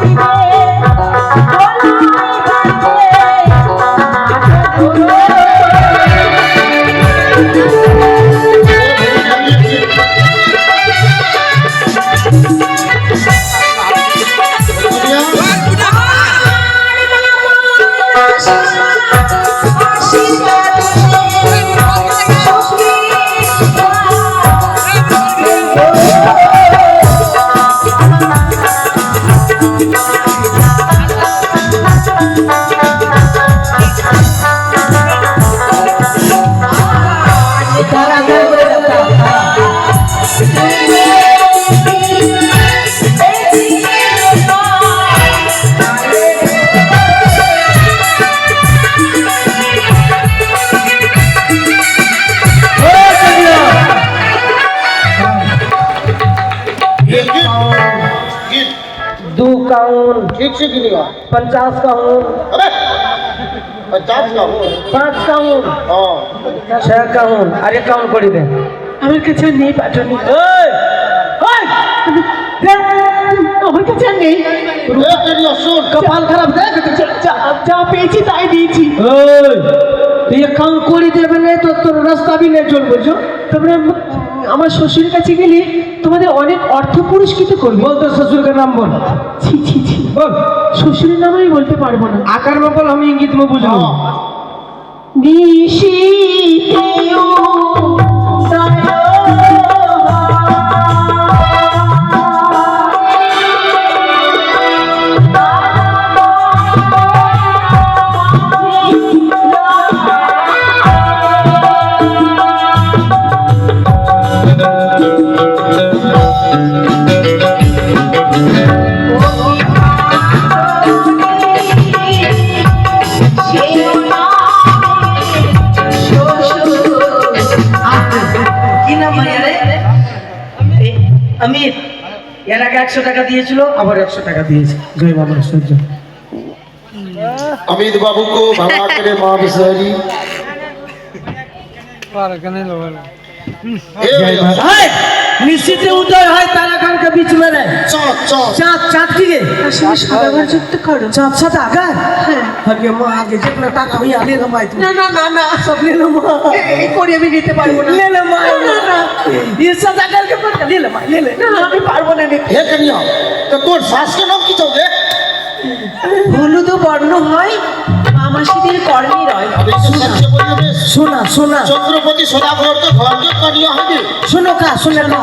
Bye. Thank you. दू काउन ठीक से गिनेगा पचास काउन अबे पचास का हो पाँच काउन हाँ छह काउन আরে কাউন করে দে আমার কাছে আর নেই পাটনি ওই ওই আমার কাছে আর নেই ए तेरी सुन কপাল খারাপ দেখ যা- যা যা পেয়েছি তাই দিয়েছি ওই তুই এক কাউন করে দেবে না তো তোর রাস্তা বি বলছো? তোমরা আমার শ্বশুর কাছে গেলে তোমাদের অনেক অর্থ পুরস্কৃত করবে। বলতো শ্বশুরকে নাম বল। ছি ছি ছি। বল। শ্বশুরের নাম আমি বলতে পারব না। আকার বল আমি ইঙ্গিত বুঝব নিশিতেও আমি এর আগে একশো টাকা দিয়েছিল আবার একশো টাকা দিয়েছে জয় বাবা সূর্য অমিত বাবুকে ভালো করে মা বিসারি নিশ্চিত চাঁদ আগে টাকা না না না না মা করে আমি নিতে পারব নিলে? আমি পারব না নিতে। হে কেন তো তোর শ্বাসকে নাম কি চলবে হলুদ বর্ণ হয় মামাসিদের কর্মী রয়। শোনা। শোনা চন্দ্রপতি সদাভর তো ধৈর্য করিয়া হবে শোনো কা শুনে না